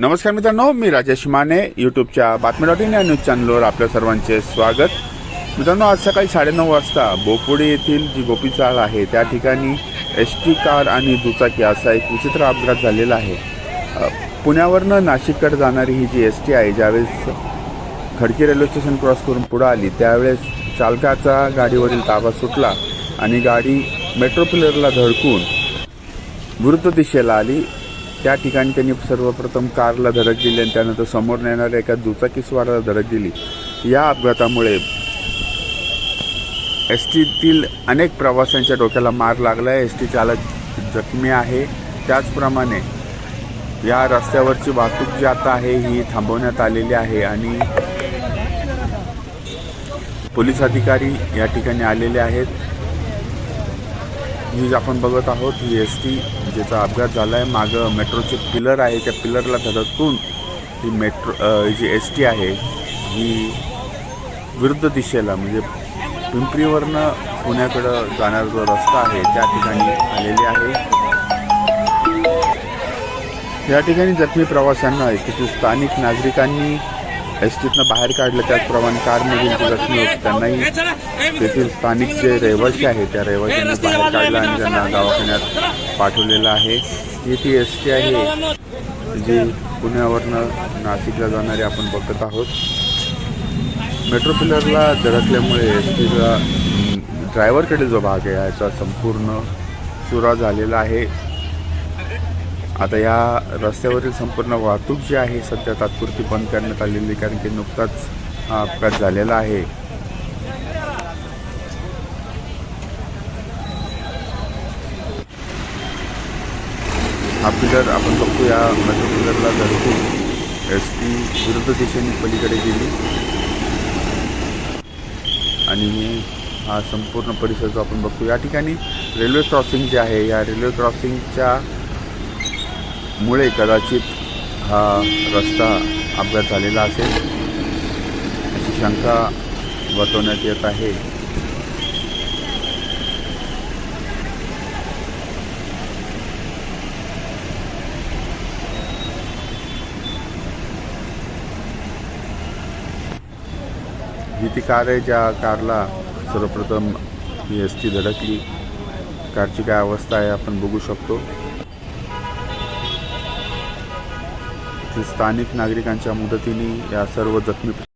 नमस्कार मित्रांनो मी राजेश माने यूट्यूबच्या बातमी डॉट इन या न्यूज चॅनलवर आपल्या सर्वांचे स्वागत. मित्रांनो आज सकाळी साडेनऊ वाजता बोपुडी येथील जी गोपी चाळ आहे त्या ठिकाणी एस टी कार आणि दुचाकी असा एक विचित्र अपघात झालेला आहे. पुण्यावरनं नाशिककडे जाणारी ही जी एस टी आहे ज्यावेळेस खडकी रेल्वे स्टेशन क्रॉस करून पुढं आली त्यावेळेस चालकाचा गाडीवरील ताबा सुटला आणि गाडी मेट्रो पिलरला धडकून विरुद्ध दिशेला आली. त्या ठिकाणी त्यांनी सर्वप्रथम कारला धडक दिली आणि त्यानंतर समोर नेणाऱ्या एका दुचाकीस्वाराला धडक दिली. या अपघातामुळे एस टीतील अनेक प्रवाशांच्या डोक्याला मार लागला आहे एस टी चालक जखमी आहे. त्याचप्रमाणे या रस्त्यावरची वाहतूक जी आता आहे ही थांबवण्यात आलेली आहे आणि पोलीस अधिकारी या ठिकाणी आलेले आहेत. न्यूज आपण बघत आहोत. ही एस टी ज्याचा अपघात झाला आहे मागं मेट्रोचे पिलर आहे. त्या पिलरला धडकून ही मेट्रो जी एस टी आहे ही विरुद्ध दिशेला म्हणजे पिंपरीवरनं पुण्याकडं जाणारा जो रस्ता आहे त्या ठिकाणी आलेली आहे. या ठिकाणी जखमी प्रवाशांना तिथे स्थानिक नागरिकांनी एसटीतनं बाहेर काढलं त्याचप्रमाणे कारमधील जे जखमी होते त्यांनाही तेथील स्थानिक जे रहिवासी आहेत त्या रहिवाशांनी बाहेर काढलं आणि त्यांना दवाखान्यात पाठवलेलं आहे. ही ती एस टी आहे जी पुण्यावरनं नाशिकला जाणारी आपण बघत आहोत. मेट्रो पिलरला धडकल्यामुळे एस टीचा ड्रायव्हरकडे जो भाग आहे याचा संपूर्ण चुरा झालेला आहे. आता या रस्त्यावरील संपूर्ण वाहतूक जी आहे सध्या तात्पुरती बंद करण्यात आलेली आहे, कारण की नुकताच हा अपघात झालेला आहे. हा पिलर आपण बघतो या मेट्रो पिलरला धडकून एस टी विरुद्ध दिशेने पलीकडे गेली आणि हा संपूर्ण परिसर जो आपण बघतो या ठिकाणी रेल्वे क्रॉसिंग जे आहे या रेल्वे क्रॉसिंगच्या मुळे कदाचित हा रस्ता अपघात झालेला असेल. अशी शंका वर्तवण्यात येत आहे. ही ती कार आहे ज्या कारला सर्वप्रथम ही एस टी धडकली. कारची काय अवस्था आहे आपण बघू शकतो. स्थानिक नागरिकांच्या मदतीने या सर्व जखमी